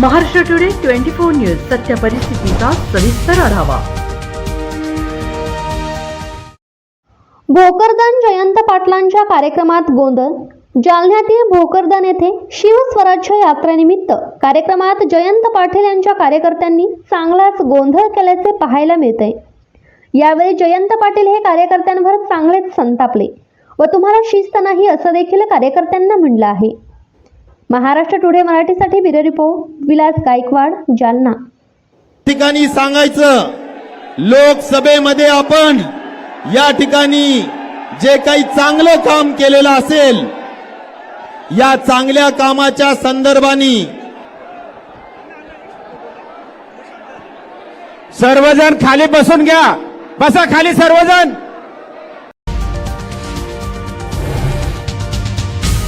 Maharashtra today twenty four news सत्य परिस्थितीचा सविस्तर आढावा. भोकरदन जयंत पाटलांच्या कार्यक्रमात गोंधळ. जालन्यातील भोकरदन येथे शिवस्वराज्य यात्रेनिमित्त कार्यक्रमात जयंत पाटील यांच्या कार्यकर्त्यांनी चांगलाच गोंधळ केल्याचे पाहायला मिळते यावेळी जयंत पाटील हे कार्यकर्त्यांवर चांगलेच संतापले व तुम्हाला शिस्त नाही असं देखील कार्यकर्त्यांना म्हणलं आहे. महाराष्ट्र टुडे मराठीसाठी ब्युरो रिपोर्ट विलास गायकवाड जालना. ठिकाणी सांगायचं लोकसभेमध्ये आपण या ठिकाणी जे काही चांगलं काम केलेलं असेल या चांगल्या कामाच्या संदर्भाने सर्वजण खाली बसून घ्या. बसा खाली सर्वजण.